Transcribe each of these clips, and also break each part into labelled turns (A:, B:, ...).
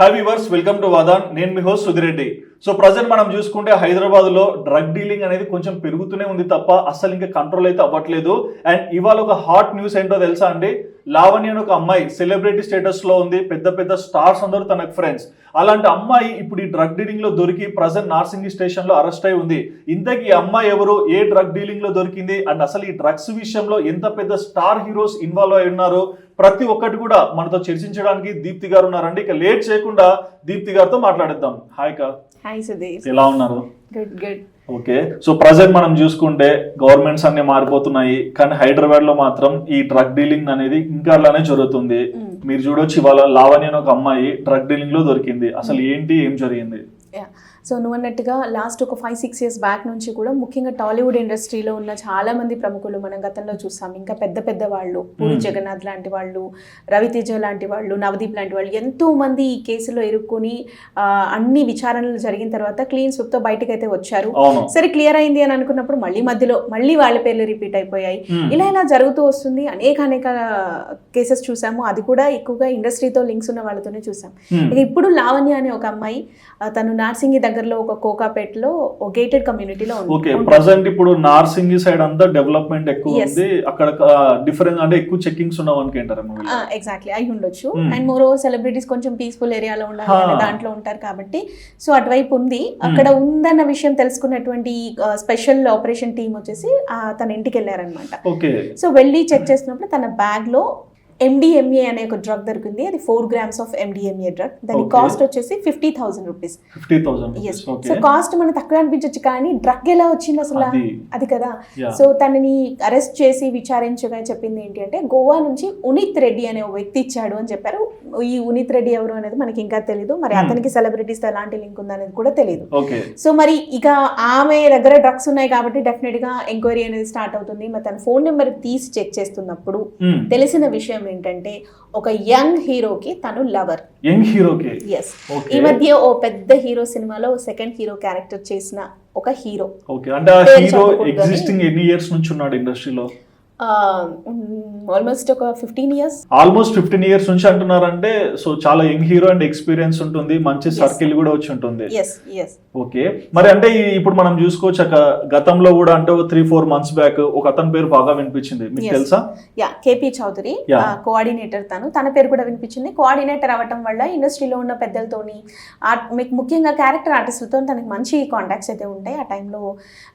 A: High viewers welcome to వాదాన్ నేను మీ హోస్ట్ సుధిరెడ్డి సో ప్రజెంట్ మనం చూసుకుంటే హైదరాబాద్లో డ్రగ్ డీలింగ్ అనేది కొంచెం పెరుగుతూనే ఉంది తప్ప అసలు ఇంకా కంట్రోల్ అయితే అవ్వట్లేదు. అండ్ ఇవాళ ఒక హాట్ న్యూస్ ఏంటో తెలుసా అండి? లావణ్య అని ఒక అమ్మాయి సెలబ్రిటీ స్టేటస్లో ఉంది. పెద్ద పెద్ద స్టార్స్ అందరూ తనకు ఫ్రెండ్స్ అలాంటి అమ్మాయి ఇప్పుడు ఈ డ్రగ్ డీలింగ్లో దొరికి ప్రజెంట్ నార్సింగి స్టేషన్లో అరెస్ట్ అయి ఉంది. ఇంతకీ ఈ అమ్మాయి ఎవరు? ఏ డ్రగ్ డీలింగ్లో దొరికింది? అండ్ అసలు ఈ డ్రగ్స్ విషయంలో ఎంత పెద్ద స్టార్ హీరోస్ ఇన్వాల్వ్ అయి ఉన్నారు? ప్రతి ఒక్కటి కూడా మనతో చర్చించడానికి దీప్తి గారు ఉన్నారండి. ఇక లేట్ చేయకుండా దీప్తి గారితో మాట్లాడేద్దాం. హాయ్ కా
B: హాయ్ సుధీర్.
A: ఎలా ఉన్నారు?
B: Good good
A: okay. So present మనం చూసుకుంటే గవర్నమెంట్స్ అన్ని మారిపోతున్నాయి. కానీ హైదరాబాద్లో మాత్రం ఈ డ్రగ్ డీలింగ్ అనేది ఇంకా అలానే జరుగుతుంది మీరు చూడొచ్చు ఇవాళ లావణ్య అని ఒక అమ్మాయి డ్రగ్ డీలింగ్లో దొరికింది. అసలు ఏంటి? ఏం జరిగింది?
B: సో నువ్వు అన్నట్టుగా లాస్ట్ ఒక ఫైవ్ సిక్స్ ఇయర్స్ బ్యాక్ నుంచి కూడా ముఖ్యంగా టాలీవుడ్ ఇండస్ట్రీలో ఉన్న చాలా మంది ప్రముఖులు మనం గతంలో చూసాం ఇంకా పెద్ద పెద్ద వాళ్ళు పూరి. జగన్నాథ్ లాంటి వాళ్ళు రవితేజ లాంటి వాళ్ళు నవదీప్ లాంటి వాళ్ళు ఎంతో మంది ఈ కేసులో ఇరుక్కొని అన్ని విచారణలు జరిగిన తర్వాత క్లీన్ స్విప్తో బయటకు అయితే వచ్చారు. సరే క్లియర్ అయింది అని అనుకున్నప్పుడు మళ్ళీ మధ్యలో మళ్ళీ వాళ్ళ పేర్లు రిపీట్ అయిపోయాయి. ఇలా ఇలా జరుగుతూ వస్తుంది. అనేక అనేక కేసెస్ చూసాము. అది కూడా ఎక్కువగా ఇండస్ట్రీతో లింక్స్ ఉన్న వాళ్ళతోనే చూసాం. ఇప్పుడు లావణ్య అనే ఒక అమ్మాయి తను నార్సింగి దగ్గరలో ఒక కోకాపేటలో గేటెడ్ కమ్యూనిటీలో
A: ఓకే ప్రజెంట్ ఇప్పుడు నార్సింగి సైడ్ అంతా డెవలప్మెంట్ ఎక్కువ. ఉంది. అక్కడ డిఫరెంట్ అంటే ఎక్కువ చెకింగ్స్ ఉన్నావు అనుకుంటారేమో వీళ్ళు.
B: ఎగ్జాక్ట్లీ అయి ఉండొచ్చు.
A: Hmm.
B: అండ్ మోర్ సెలబ్రిటీస్ కొంచెం పీస్ఫుల్ ఏరియాలో ఉండాలి దాంట్లో ఉంటారు కాబట్టి. సో అటువైపు ఉంది. అక్కడ ఉందన్న విషయం తెలుసుకున్నటువంటి స్పెషల్ ఆపరేషన్ టీం వచ్చేసి తన ఇంటికి వెళ్ళారనమాట
A: ఓకే.
B: సో వెళ్ళి చెక్ చేసినప్పుడు తన బ్యాగ్లో ఎండిఎంఏ అనే ఒక డ్రగ్ దొరికింది. అది four grams of MDMA drug దాని. కాస్ట్ వచ్చేసి fifty thousand rupees so cost మనకు తక్కువ అనిపించవచ్చు కానీ డ్రగ్ ఎలా వచ్చింది అసలు?
A: అది.
B: కదా. సో తనని అరెస్ట్ చేసి విచారించగా చెప్పింది ఏంటి అంటే గోవా నుంచి ఉనిత్ రెడ్డి అనే ఒక వ్యక్తి ఇచ్చాడు అని చెప్పారు. ఈ ఉనిత్ రెడ్డి ఎవరు అనేది మనకి ఇంకా తెలియదు మరి
A: Hmm.
B: అతనికి సెలబ్రిటీస్తో ఎలాంటి లింక్ ఉందనేది కూడా తెలియదు సో మరి ఇక ఆమె దగ్గర డ్రగ్స్ ఉన్నాయి కాబట్టి డెఫినెట్గా ఎంక్వైరీ అనేది స్టార్ట్ అవుతుంది. మరి తన ఫోన్ నెంబర్ తీసి చెక్ చేస్తున్నప్పుడు
A: Hmm.
B: తెలిసిన విషయం ఏంటంటే ఒక యంగ్ హీరోకి తను లవర్.
A: యంగ్ హీరోకి?
B: ఎస్ ఈ మధ్య ఓ పెద్ద హీరో సినిమాలో సెకండ్ హీరో క్యారెక్టర్ చేసిన ఒక హీరో.
A: ఓకే. అంటే హీరో ఎగ్జిస్టింగ్ ఎన్ని ఇయర్స్ నుంచి ఉన్నాడు ఇండస్ట్రీలో?
B: ఆల్మోస్ట్ ఒక fifteen years
A: almost fifteen years నుంచి అంటున్నారంటే సో చాలా యంగ్ హీరో అండ్ ఎక్స్పీరియన్స్ ఉంటుంది మంచి. సర్కిల్ కూడా వచ్చి ఉంటుంది. ఓకే మరి అంటే ఇప్పుడు మనం చూసుకోవచ్చు గతంలో కూడా అంటే ఒక త్రీ ఫోర్ మంత్స్ బ్యాక్ ఒక అతని పేరు బాగా వినిపించింది. మీకు. తెలుసా?
B: Yeah KP Chowdary. కోఆర్డినేటర్ తను. తన పేరు కూడా వినిపించింది. కోఆర్డినేటర్ అవ్వటం వల్ల ఇండస్ట్రీలో ఉన్న పెద్దలతోని మీకు ముఖ్యంగా క్యారెక్టర్ ఆర్టిస్ట్లతో తనకి మంచి కాంటాక్ట్స్ అయితే ఉంటాయి. ఆ టైంలో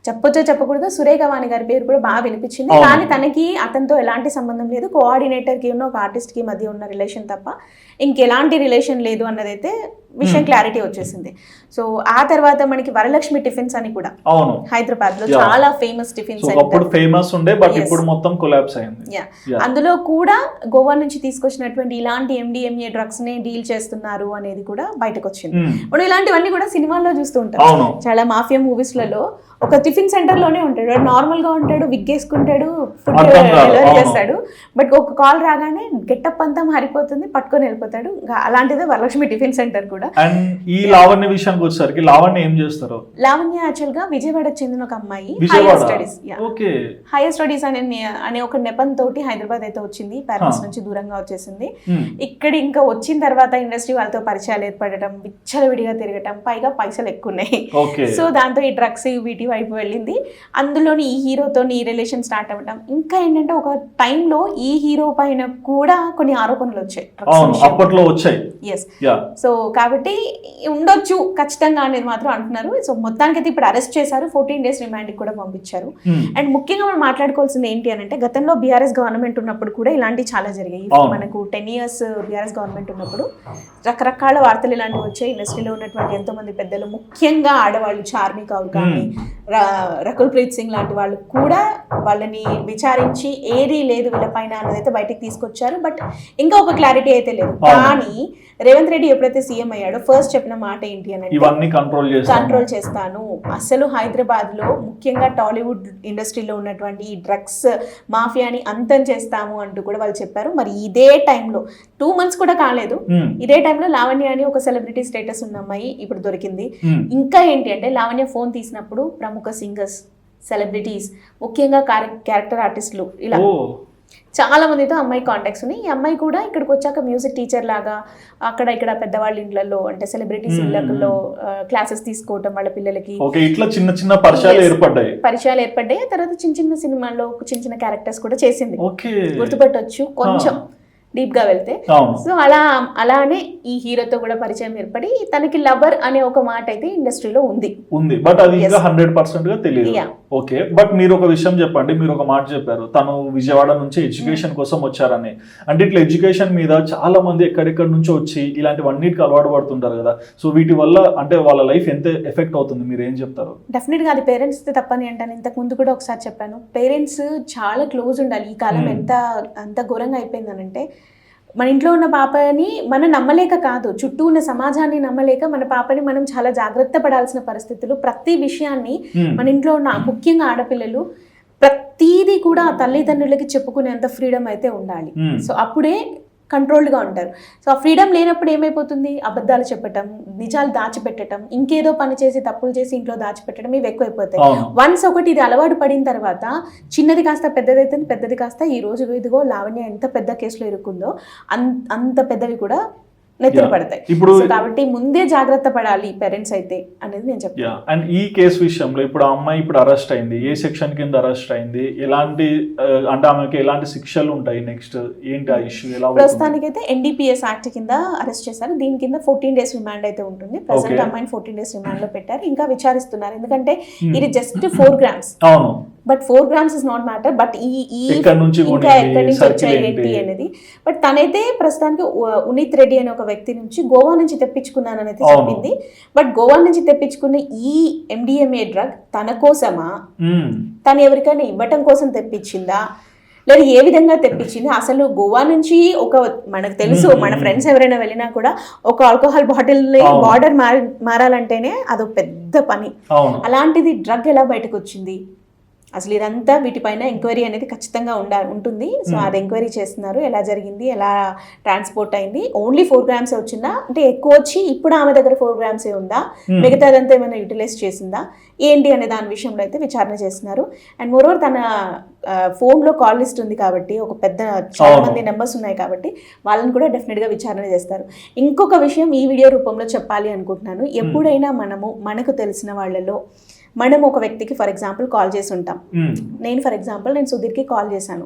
B: చెప్పొచ్చో చెప్పకూడదు సురేఖవాణి గారి పేరు కూడా బాగా వినిపించింది. కానీ తనకి అతనితో ఎలాంటి సంబంధం లేదు కోఆర్డినేటర్కి ఉన్న ఒక ఆర్టిస్ట్కి మధ్య ఉన్న రిలేషన్ తప్ప ఇంకెలాంటి రిలేషన్ లేదు అన్నదైతే విషయం
A: Hmm.
B: క్లారిటీ వచ్చేసింది సో ఆ తర్వాత మనకి వరలక్ష్మి టిఫిన్స్ అని కూడా
A: అవును హైదరాబాద్లో.
B: చాలా ఫేమస్ టిఫిన్
A: సో ఒకప్పుడు ఫేమస్ ఉండే బట్. ఇప్పుడు మొత్తం కొలాబ్స్ అయింది.
B: అందులో కూడా గోవా నుంచి తీసుకొచ్చినటువంటి ఇలాంటి ఎండిఎంఏ డ్రగ్స్ నే డీల్ చేస్తున్నారు అనేది కూడా బయటకు వచ్చింది
A: Hmm.
B: ఇప్పుడు ఇలాంటివన్నీ కూడా సినిమాల్లో చూస్తూ ఉంటాం చాలా మాఫియా మూవీస్లలో ఒక టిఫిన్ సెంటర్లోనే ఉంటాడు. నార్మల్గా ఉంటాడు విగ్ వేసుకుంటాడు ఫుడ్ డెలివరీ. చేస్తాడు. బట్ ఒక కాల్ రాగానే గెటప్ అంతా మారిపోతుంది పట్టుకొని వెళ్ళిపోతాడు. అలాంటిదే వరలక్ష్మి టిఫిన్ సెంటర్ కూడా.
A: అండ్ ఈ లావణ్య విషయానికి వచ్చేసరికి లావణ్య ఏం చేస్తారు?
B: లావణ్య యాక్చువల్గా విజయవాడకు చెందిన ఒక అమ్మాయి. Higher studies
A: okay.
B: Higher studies అనే అనే ఒక నెపం తోటి హైదరాబాద్ అయితే వచ్చింది. పేరెంట్స్. నుంచి దూరంగా వచ్చేసింది.
A: Hmm.
B: ఇక్కడ ఇంకా వచ్చిన తర్వాత ఇండస్ట్రీ వాళ్ళతో పరిచయాలు ఏర్పడటం విచ్చలవిడిగా తిరగటం పైగా పైసలు ఎక్కువ ఉన్నాయి. సో దాంతో ఈ డ్రగ్స్ వీటి వైపు వెళ్ళింది. అందులోని ఈ హీరోతో ఈ రిలేషన్ స్టార్ట్ అవ్వడం ఇంకా ఏంటంటే ఒక టైంలో ఈ హీరో పైన కూడా కొన్ని ఆరోపణలు వచ్చాయి.
A: అప్పట్లో వచ్చాయి.
B: ఎస్ సో కాబట్టి ఉండొచ్చు ఖచ్చితంగా అనేది మాత్రం అంటున్నారు. సో మొత్తానికైతే ఇప్పుడు అరెస్ట్ చేశారు. ఫోర్టీన్ డేస్ రిమాండ్కి కూడా పంపించారు. అండ్ ముఖ్యంగా మనం మాట్లాడుకోవాల్సింది ఏంటి అని అంటే గతంలో బీఆర్ఎస్ గవర్నమెంట్ ఉన్నప్పుడు కూడా ఇలాంటివి చాలా జరిగాయి. మనకు టెన్ ఇయర్స్ బీఆర్ఎస్ గవర్నమెంట్ ఉన్నప్పుడు రకరకాల వార్తలు ఇలాంటివి వచ్చాయి. ఇండస్ట్రీలో ఉన్నటువంటి ఎంతో మంది పెద్దలు ముఖ్యంగా ఆడవాళ్ళు చార్మి కౌర్ కానీ ర- రకుల్ ప్రీత్ సింగ్ లాంటి వాళ్ళు కూడా వాళ్ళని విచారించి ఏదీ లేదు వీళ్ళపైన అన్నది అయితే బయటికి తీసుకొచ్చారు. బట్ ఇంకా ఒక క్లారిటీ అయితే లేదు. కానీ రేవంత్ రెడ్డి ఎప్పుడైతే సీఎం అయ్యాడో ఫస్ట్ చెప్పిన మాట ఏంటి అని
A: ఇవన్నీ కంట్రోల్ చేస్తాను.
B: కంట్రోల్ చేస్తాను. అసలు హైదరాబాద్లో ముఖ్యంగా టాలీవుడ్ ఇండస్ట్రీలో ఉన్నటువంటి ఈ డ్రగ్స్ మాఫియాని అంతం చేస్తాము అంటూ కూడా వాళ్ళు చెప్పారు. మరి ఇదే టైంలో టూ మంత్స్ కూడా కాలేదు. ఇదే టైంలో లావణ్య అని ఒక సెలబ్రిటీ స్టేటస్ ఉన్న అమ్మాయి ఇప్పుడు దొరికింది. ఇంకా ఏంటి అంటే లావణ్య ఫోన్ తీసినప్పుడు ప్రముఖ సింగర్స్ సెలబ్రిటీస్ ముఖ్యంగా క్యారెక్టర్ ఆర్టిస్టులు ఇలా. చాలా మందితో అమ్మాయి కాంటాక్ట్స్ ఉన్నాయి. ఈ అమ్మాయి కూడా ఇక్కడికి వచ్చాక మ్యూజిక్ టీచర్ లాగా అక్కడ ఇక్కడ పెద్దవాళ్ళ ఇండ్లలో అంటే సెలబ్రిటీస్. ఇళ్ళలో క్లాసెస్ తీసుకోవటం వాళ్ళ పిల్లలకి.
A: ఇట్లా చిన్న చిన్న పరిచయాలు. ఏర్పడ్డాయి.
B: పరిచయాలు ఏర్పడ్డాయి. తర్వాత చిన్న చిన్న సినిమాల్లో చిన్న చిన్న క్యారెక్టర్స్ కూడా చేసింది.
A: ఓకే.
B: గుర్తుపట్టొచ్చు కొంచెం. డీప్గా వెళ్తే సో అలా అలానే ఈ హీరోతో కూడా పరిచయం ఏర్పడి తనకి లవర్ అనే ఒక మాట అయితే ఇండస్ట్రీలో ఉంది.
A: ఉంది. బట్ అది. హండ్రెడ్ పర్సెంట్గా తెలియదు. ఓకే బట్ మీరు ఒక విషయం చెప్పండి మీరు ఒక మాట చెప్పారు. తను విజయవాడ నుంచి ఎడ్యుకేషన్ కోసం వచ్చారని. అంటే ఇట్లా ఎడ్యుకేషన్ మీద చాలా మంది ఎక్కడెక్కడి నుంచో వచ్చి ఇలాంటివన్నిటికి అలవాటు పడుతుంటారు కదా. సో వీటి వల్ల అంటే వాళ్ళ లైఫ్ ఎంత ఎఫెక్ట్ అవుతుంది? మీరు ఏం చెప్తారు?
B: డెఫినెట్గా అది పేరెంట్స్ తప్పని అంటాను ఇంతకు ముందు కూడా ఒకసారి చెప్పాను. పేరెంట్స్ చాలా క్లోజ్ ఉండాలి. ఈ కాలం. ఎంత అంత ఘోరంగా అయిపోయిందనంటే మన ఇంట్లో ఉన్న పాపని మనం నమ్మలేక కాదు చుట్టూ ఉన్న సమాజాన్ని నమ్మలేక మన పాపని మనం చాలా జాగ్రత్త పడాల్సిన పరిస్థితులు ప్రతి విషయాన్ని. మన ఇంట్లో ఉన్న ముఖ్యంగా ఆడపిల్లలు ప్రతీది కూడా తల్లిదండ్రులకి చెప్పుకునేంత ఫ్రీడమ్ అయితే ఉండాలి. సో అప్పుడే కంట్రోల్డ్గా ఉంటారు. సో ఆ ఫ్రీడమ్ లేనప్పుడు ఏమైపోతుంది? అబద్ధాలు చెప్పటం నిజాలు దాచిపెట్టడం ఇంకేదో పని చేసి తప్పులు చేసి ఇంట్లో దాచిపెట్టడం ఇవి ఎక్కువైపోతాయి. వన్స్ ఒకటి ఇది అలవాటు పడిన తర్వాత చిన్నది కాస్త పెద్దదైతుంది పెద్దది కాస్త ఈ రోజు ఇదిగో లావణ్య ఎంత పెద్ద కేసులో ఇరుక్కుందో అంత అంత పెద్దవి కూడా నెత్తిన. పడతాయి
A: ఇప్పుడు
B: కాబట్టి ముందే జాగ్రత్త పడాలి పేరెంట్స్ అయితే అనేది నేను చెప్తాను
A: అండ్ ఈ కేసు విషయంలో ఇప్పుడు ఆ అమ్మాయి ఇప్పుడు అరెస్ట్ అయింది. ఏ సెక్షన్ కింద అరెస్ట్ అయింది? ఎలాంటి ఆ, అంటే ఆమెకి ఎలాంటి శిక్షలు ఉంటాయి నెక్స్ట్ ఏంటి ఆ ఇష్యూ ఎలా అవుతుంది?
B: ప్రస్తుతానికైతే ఎన్డీపీఎస్ యాక్ట్ కింద అరెస్ట్ చేశారు. దీని కింద ఫోర్టీన్ డేస్ రిమాండ్ అయితే ఉంటుంది. ప్రజెంట్. అమ్మాయిని ఫోర్టీన్ డేస్ రిమాండ్లో పెట్టారు. ఇంకా విచారిస్తున్నారు. ఎందుకంటే
A: Hmm.
B: ఇది జస్ట్ ఫోర్ గ్రామ్స్
A: అవును.
B: But four grams is not matter but ఈ ఈ
A: ఎక్కడి నుంచి
B: ఇంకా ఎక్కడి నుంచి వచ్చాయి
A: ఏంటి?
B: అనేది బట్ తనైతే ప్రస్తుతానికి ఉనిత్ రెడ్డి అనే ఒక వ్యక్తి నుంచి గోవా నుంచి తెప్పించుకున్నానని. చెప్పింది బట్ గోవా నుంచి తెప్పించుకున్న ఈ ఎండిఎంఏ డ్రగ్ తన కోసమా. తను ఎవరికైనా ఇవ్వటం కోసం తెప్పించిందా లేదా ఏ విధంగా తెప్పించింది అసలు గోవా నుంచి ఒక మనకు తెలుసు. మన ఫ్రెండ్స్ ఎవరైనా వెళ్ళినా కూడా ఒక ఆల్కహాల్ బాటిల్. బార్డర్ మారాలంటేనే అదొక పెద్ద పని అలాంటిది డ్రగ్ ఎలా బయటకు వచ్చింది అసలు ఇదంతా వీటిపైన ఎంక్వైరీ అనేది ఖచ్చితంగా ఉండ ఉంటుంది. సో. అది ఎంక్వైరీ చేస్తున్నారు. ఎలా జరిగింది? ఎలా ట్రాన్స్పోర్ట్ అయింది? ఓన్లీ ఫోర్ గ్రామ్స్ వచ్చిందా? అంటే ఎక్కువ వచ్చి ఇప్పుడు ఆమె దగ్గర ఫోర్ గ్రామ్సే ఉందా?
A: Hmm.
B: మిగతాదంతా ఏమైనా యూటిలైజ్ చేసిందా? ఏంటి అనే దాని విషయంలో అయితే విచారణ చేస్తున్నారు. అండ్ మోరోవర్ తన ఫోన్లో కాల్ లిస్ట్ ఉంది కాబట్టి ఒక పెద్ద చాలా. మంది నెంబర్స్ ఉన్నాయి కాబట్టి వాళ్ళని కూడా డెఫినెట్గా విచారణ చేస్తారు. ఇంకొక విషయం ఈ వీడియో రూపంలో చెప్పాలి అనుకుంటున్నాను. ఎప్పుడైనా మనము మనకు తెలిసిన వాళ్ళలో మనం ఒక వ్యక్తికి ఫర్ ఎగ్జాంపుల్ కాల్ చేసి ఉంటాం.
A: మ్మ్.
B: నేను ఫర్ ఎగ్జాంపుల్ నేను సుధీర్కి కాల్ చేశాను.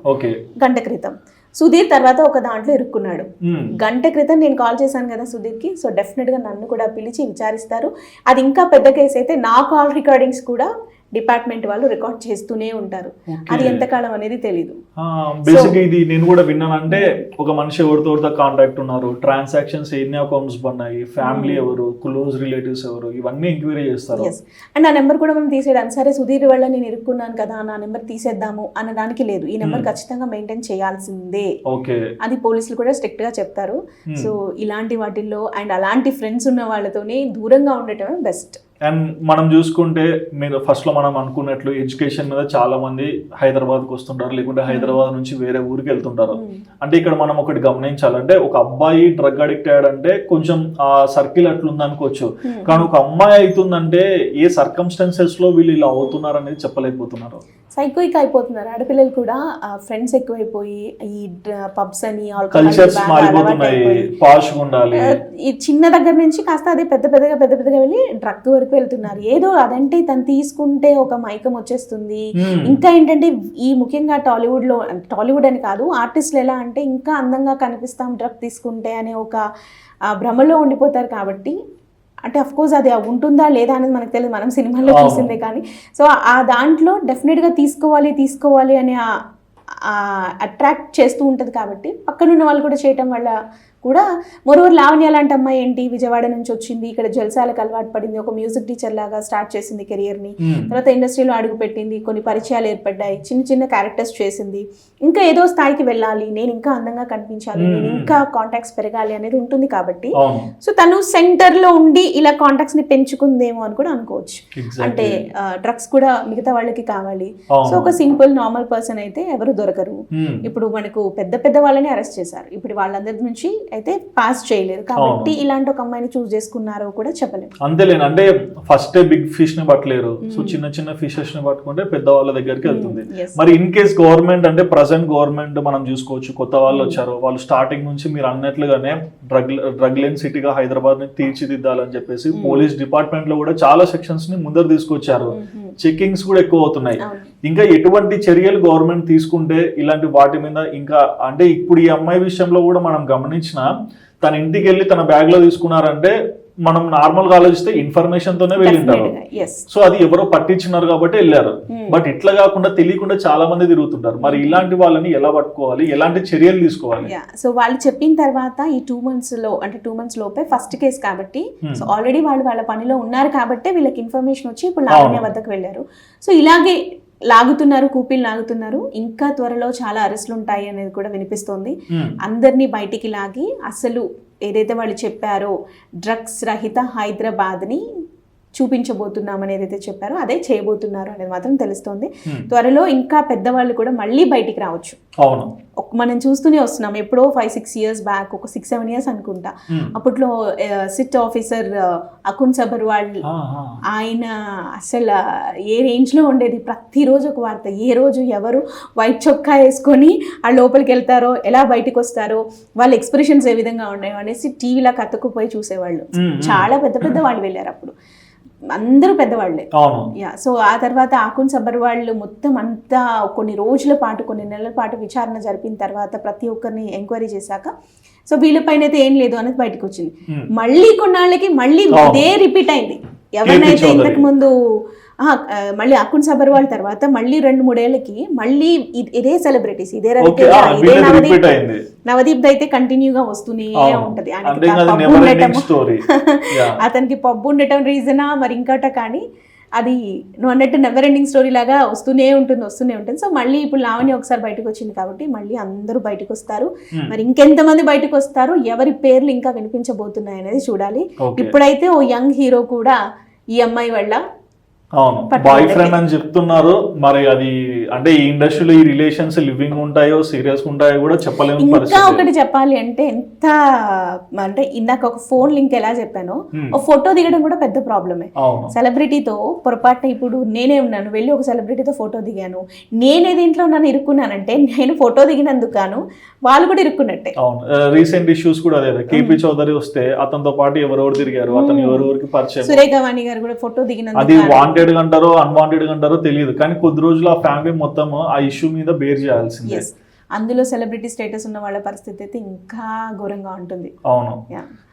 B: గంట క్రితం. సుధీర్ తర్వాత ఒక దాంట్లో ఇరుక్కున్నాడు.
A: మ్మ్.
B: గంట క్రితం నేను కాల్ చేశాను కదా సుధీర్కి సో డెఫినెట్గా నన్ను కూడా పిలిచి విచారిస్తారు. అది ఇంకా పెద్ద కేసు అయితే నా కాల్ రికార్డింగ్స్ కూడా డిపార్ట్మెంట్ వాళ్ళు రికార్డ్ చేస్తూనే ఉంటారు. అది ఎంతకాలం అనేది తెలీదు.
A: బేసిక్ ఇది నేను కూడా విన్నానంటే ఒక మనిషి ఎవరితో కాంటాక్ట్ ఉన్నారు ట్రాన్సాక్షన్స్ ఎన్ని అకౌంట్స్ పడినాయి ఫ్యామిలీ. ఎవరు క్లోజ్ రిలేటివ్స్ ఎవరు ఇవన్నీ ఎంక్వైరీ చేస్తారు.
B: అండ్ ఆ నెంబర్ కూడా మనం తీసేయడానికి సరే సుధీర్ వల్ల నేను ఇరుక్కున్నాను కదా నా నెంబర్ తీసేద్దాము అనడానికి లేదు. ఈ నెంబర్
A: Hmm.
B: ఖచ్చితంగా మెయింటైన్ చేయాల్సిందే.
A: ఓకే.
B: అది పోలీసులు కూడా స్ట్రిక్ట్గా చెప్తారు.
A: Hmm.
B: సో ఇలాంటి వాటిల్లో అండ్ అలాంటి ఫ్రెండ్స్ ఉన్న వాళ్ళతోనే దూరంగా ఉండటమే బెస్ట్
A: అండ్ మనం చూసుకుంటే మీరు ఫస్ట్లో మనం అనుకున్నట్లు ఎడ్యుకేషన్ మీద చాలా మంది హైదరాబాద్కు వస్తుంటారు లేకుంటే హైదరాబాద్ నుంచి వేరే ఊరికి వెళ్తుంటారు. అంటే ఇక్కడ మనం ఒకటి గమనించాలంటే ఒక అబ్బాయి డ్రగ్ అడిక్ట్ అయ్యాడంటే కొంచెం ఆ సర్కిల్ అట్లుంది అనుకోవచ్చు. కానీ ఒక అమ్మాయి అవుతుందంటే ఏ సర్కమ్స్టాన్సెస్లో వీళ్ళు ఇలా అవుతున్నారు అనేది చెప్పలేకపోతున్నారు.
B: సైకోయిక్ అయిపోతున్నారు. ఆడపిల్లలు కూడా ఫ్రెండ్స్ ఎక్కువైపోయి ఈ పబ్స్ అని ఈ చిన్న దగ్గర నుంచి కాస్త అదే పెద్ద పెద్దగా పెద్ద పెద్దగా వెళ్ళి డ్రగ్ వరకు వెళ్తున్నారు. ఏదో అదంటే తను తీసుకుంటే ఒక మైకం వచ్చేస్తుంది.
A: Hmm.
B: ఇంకా ఏంటంటే ఈ ముఖ్యంగా టాలీవుడ్లో టాలీవుడ్ అని కాదు ఆర్టిస్టులు ఎలా అంటే ఇంకా అందంగా కనిపిస్తాం డ్రగ్ తీసుకుంటే అనే ఒక భ్రమలో ఉండిపోతారు కాబట్టి అంటే అఫ్ కోర్స్ అది ఉంటుందా లేదా అనేది మనకు తెలియదు మనం సినిమాలో
A: అవును.
B: చూసిందే కానీ సో ఆ దాంట్లో డెఫినెట్గా తీసుకోవాలి తీసుకోవాలి అనే అట్రాక్ట్ చేస్తూ ఉంటుంది కాబట్టి పక్కనున్న వాళ్ళు కూడా చేయటం వల్ల కూడా మరోవర్ లావణ్య లాంటి అమ్మాయి ఏంటి? విజయవాడ నుంచి వచ్చింది. ఇక్కడ జల్సాలకు అలవాటు పడింది. ఒక మ్యూజిక్ టీచర్ లాగా స్టార్ట్ చేసింది కెరియర్ని. తర్వాత ఇండస్ట్రీలో అడుగు పెట్టింది కొన్ని పరిచయాలు ఏర్పడ్డాయి. చిన్న చిన్న క్యారెక్టర్స్ చేసింది. ఇంకా ఏదో స్థాయికి వెళ్ళాలి. నేను ఇంకా అందంగా కనిపించాలి. నేను ఇంకా కాంటాక్ట్స్ పెరగాలి అనేది ఉంటుంది కాబట్టి. సో తను సెంటర్లో ఉండి ఇలా కాంటాక్ట్స్ని పెంచుకుందేమో అని కూడా అనుకోవచ్చు. అంటే డ్రగ్స్ కూడా మిగతా వాళ్ళకి కావాలి. సో ఒక సింపుల్ నార్మల్ పర్సన్ అయితే ఎవరు దొరకరు. ఇప్పుడు మనకు పెద్ద పెద్ద వాళ్ళని అరెస్ట్ చేశారు. ఇప్పుడు వాళ్ళందరి నుంచి అయితే పాస్ చేయలేదు. కాబట్టి ఇలాంటి ఒక అమ్మాయిని చూస్ చేసుకున్నారో కూడా చెప్పలేము.
A: అంతేలేను అంటే ఫస్ట్ బిగ్ ఫిష్ని పట్టలేరు. సో చిన్న చిన్న ఫిషెస్ని పట్టుకుంటే పెద్ద వాళ్ళ దగ్గరికి వెళ్తుంది. మరి ఇన్ కేస్ గవర్నమెంట్ అంటే ప్రజెంట్ గవర్నమెంట్ మనం చూసుకోవచ్చు. కొత్త వాళ్ళు వచ్చారు. వాళ్ళు స్టార్టింగ్ నుంచి మీరు అన్నట్లుగానే డ్రగ్ డ్రగ్ లేని సిటీగా హైదరాబాద్ని తీర్చిదిద్దాలని చెప్పేసి పోలీస్ డిపార్ట్మెంట్లో కూడా చాలా సెక్షన్స్ని ముందర తీసుకొచ్చారు. చెకింగ్స్ కూడా ఎక్కువ అవుతున్నాయి. ఇంకా ఎటువంటి చర్యలు గవర్నమెంట్ తీసుకుంటే ఇలాంటి వాటి మీద ఇంకా అంటే ఇప్పుడు ఈ అమ్మాయి విషయంలో కూడా మనం గమనించిన తన ఇంటికి వెళ్ళి తన బ్యాగ్లో తీసుకున్నారంటే మనం నార్మల్గా ఆలోచిస్తే ఇన్ఫర్మేషన్ తోనే వెళ్ళింటారు. సో అది ఎవరో పట్టించినారు కాబట్టి వెళ్ళారు. బట్ ఇట్లా కాకుండా తెలియకుండా చాలా మంది తిరుగుతుంటారు. మరి ఇలాంటి వాళ్ళని ఎలా పట్టుకోవాలి? ఎలాంటి చర్యలు తీసుకోవాలి?
B: సో వాళ్ళు చెప్పిన తర్వాత ఈ టూ మంత్స్లో అంటే టూ మంత్స్ లోపే ఫస్ట్ కేసు కాబట్టి
A: Hmm.
B: సో ఆల్రెడీ వాళ్ళు వాళ్ళ పనిలో ఉన్నారు కాబట్టి వీళ్ళకి ఇన్ఫర్మేషన్ వచ్చి ఇప్పుడు లావణ్య. వద్దకు వెళ్ళారు. సో ఇలాగే లాగుతున్నారు కూపీలు లాగుతున్నారు ఇంకా త్వరలో చాలా అరెస్టులు ఉంటాయి అనేది కూడా వినిపిస్తోంది. అందరినీ బయటికి లాగి అసలు ఏదైతే వాళ్ళు చెప్పారో డ్రగ్స్ రహిత హైదరాబాద్ని చూపించబోతున్నాం అనేది ఏదైతే చెప్పారో. అదే చేయబోతున్నారు అనేది మాత్రం తెలుస్తోంది. త్వరలో ఇంకా పెద్దవాళ్ళు కూడా మళ్ళీ బయటికి రావచ్చు.
A: అవును.
B: మనం చూస్తూనే వస్తున్నాం. ఎప్పుడో ఫైవ్ సిక్స్ ఇయర్స్ బ్యాక్ ఒక సిక్స్ సెవెన్ ఇయర్స్ అనుకుంటా. అప్పట్లో సిట్ ఆఫీసర్ అకున్ సబర్వాల్
A: ఆ, ఆ.
B: ఆయన అసలు ఏ రేంజ్లో ఉండేది? ప్రతిరోజు ఒక వార్త. ఏ రోజు ఎవరు వైట్ చొక్కా వేసుకొని ఆ లోపలికి వెళ్తారో ఎలా బయటికి వస్తారో వాళ్ళ ఎక్స్ప్రెషన్స్ ఏ విధంగా ఉన్నాయో అనేసి టీవీలో కతుక్కుపోయి చూసేవాళ్ళు. చాలా పెద్ద పెద్ద వాళ్ళు వెళ్ళారు అప్పుడు. అందరూ పెద్దవాళ్ళే
A: అవును
B: యా సో ఆ తర్వాత ఆకున్ సబ్బర్ వాళ్ళు మొత్తం అంతా కొన్ని రోజుల పాటు కొన్ని నెలల పాటు విచారణ జరిపిన తర్వాత ప్రతి ఒక్కరిని ఎంక్వైరీ చేశాక సో వీళ్ళపైన అయితే ఏం లేదు అనేది బయటకు వచ్చింది
A: Hmm.
B: మళ్ళీ కొన్నాళ్ళకి మళ్ళీ. ఇదే రిపీట్ అయింది ఎవరినైతే. ఇంతకు ముందు మళ్ళీ అకున్ సబర్ వాళ్ళ తర్వాత మళ్ళీ రెండు మూడేళ్ళకి మళ్ళీ ఇదే సెలబ్రిటీస్ ఇదే నవదీప్ నవదీప్ అయితే కంటిన్యూగా వస్తూనే. ఉంటది
A: ఇంకా.
B: అతనికి పబ్బు ఉండటం రీజనా మరి ఇంకట కానీ అది నువ్వు అన్నట్టు నెవర్ ఎండింగ్ స్టోరీ లాగా వస్తూనే ఉంటుంది వస్తూనే ఉంటుంది సో మళ్ళీ ఇప్పుడు లావణ్య ఒకసారి బయటకు వచ్చింది కాబట్టి మళ్ళీ అందరూ బయటకు వస్తారు
A: Hmm.
B: మరి ఇంకెంతమంది బయటకు వస్తారు ఎవరి పేర్లు ఇంకా వినిపించబోతున్నాయి అనేది చూడాలి. ఇప్పుడైతే ఓ యంగ్ హీరో కూడా ఈ అమ్మాయి వల్ల
A: అవును. బాయ్ ఫ్రెండ్ అని చెప్తున్నారు. మరి అది అంటే ఈ ఇండస్ట్రీలో ఈ రిలేషన్స్ లివింగ్ ఉంటాయో సీరియస్ ఉంటాయో కూడా చెప్పలేము
B: ఇంకా ఒకటి చెప్పాలి అంటే ఎంత అంటే ఇందాక ఒక ఫోన్ లింక్ ఎలా చెప్పానో. ఒక ఫోటో దిగడం కూడా పెద్ద ప్రాబ్లమే సెలబ్రిటీతో పొరపాటున ఇప్పుడు నేనే ఉన్నాను వెళ్ళి ఒక సెలబ్రిటీతో ఫోటో దిగాను. నేనే దీంట్లో నన్ను ఇరుక్కున్నానంటే నేను ఫోటో దిగినందుకు గాను వాళ్ళు కూడా ఇరుక్కున్నట్టే.
A: అవును. రీసెంట్ ఇష్యూస్ కూడా అదే కేపీ చౌదరి వస్తే అతనితో పాటు ఎవరెవరు తిరిగారు అతను ఎవరెవరికి పరిచయం
B: సురేఖ వాణి గారు కూడా ఫోటో దిగినందుకు గాను-
A: వాంటెడ్గా అంటారో అన్వాంటెడ్గా అంటారో తెలియదు కానీ కొద్ది రోజులు ఆ ఫ్యామిలీ మొత్తం ఆ ఇష్యూ మీద బేర్ చేయాల్సిందే.
B: అందులో సెలబ్రిటీ స్టేటస్ ఉన్న వాళ్ళ పరిస్థితి అయితే ఇంకా ఘోరంగా ఉంటుంది.
A: అవును.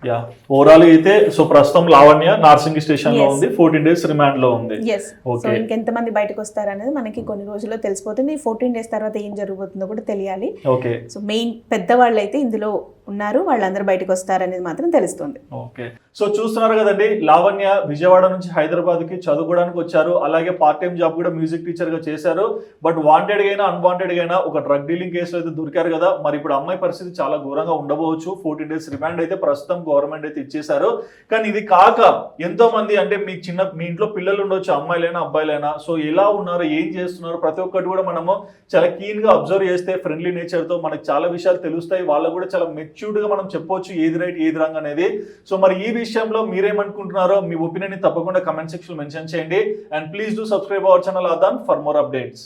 B: యా
A: ఓవరాల్ అయితే సో ప్రస్తుతం లావణ్య నార్సింగ్
B: స్టేషన్లో.
A: ఉంది ఫోర్టీన్ డేస్ రిమాండ్లో ఉంది.
B: Yes so
A: Okay.
B: ఇంకెంతమంది బయటకు వస్తారు అనేది మనకి కొన్ని రోజుల్లో తెలిసిపోతుంది. ఫోర్టీన్ డేస్ తర్వాత ఏం జరగబోతుందో కూడా తెలియాలి.
A: ఓకే
B: సో మెయిన్ పెద్దవాళ్ళు అయితే ఇందులో ఉన్నారు వాళ్ళందరూ బయటకు వస్తారనేది మాత్రం తెలుస్తుంది.
A: ఓకే సో చూస్తున్నారు కదండి లావణ్య విజయవాడ నుంచి హైదరాబాద్కి చదువుకోవడానికి వచ్చారు. అలాగే పార్ట్ టైం జాబ్ కూడా మ్యూజిక్ టీచర్గా చేశారు. బట్ వాంటెడ్ అయినా అన్వాంటెడ్ అయినా ఒక డ్రగ్ డీలింగ్ కేసులో అయితే దొరికారు కదా. మరి ఇప్పుడు అమ్మాయి పరిస్థితి చాలా ఘోరంగా ఉండబోవచ్చు. ఫోర్టీన్ డేస్ రిమాండ్ అయితే ప్రస్తుతం గవర్నమెంట్ అయితే ఇచ్చేశారు. కానీ ఇది కాక ఎంతో మంది అంటే మీ చిన్న మీ ఇంట్లో పిల్లలు ఉండొచ్చు అమ్మాయిలైనా అబ్బాయిలైనా. సో ఎలా ఉన్నారు? ఏం చేస్తున్నారు? ప్రతి ఒక్కటి కూడా మనము చాలా కీన్గా అబ్జర్వ్ చేస్తే ఫ్రెండ్లీ నేచర్తో మనకు చాలా విషయాలు తెలుస్తాయి. వాళ్ళకు కూడా చాలా మెచ్యూర్డ్గా మనం చెప్పొచ్చు ఏది రైట్ ఏది రాంగ్ అనేది. సో మరి ఈ విషయంలో మీరేమనుకుంటున్నారో మీ ఒపీనియన్ తప్పకుండా కమెంట్ సెక్షన్ మెన్షన్ చేయండి. And please do subscribe our channel అదాన్ for more updates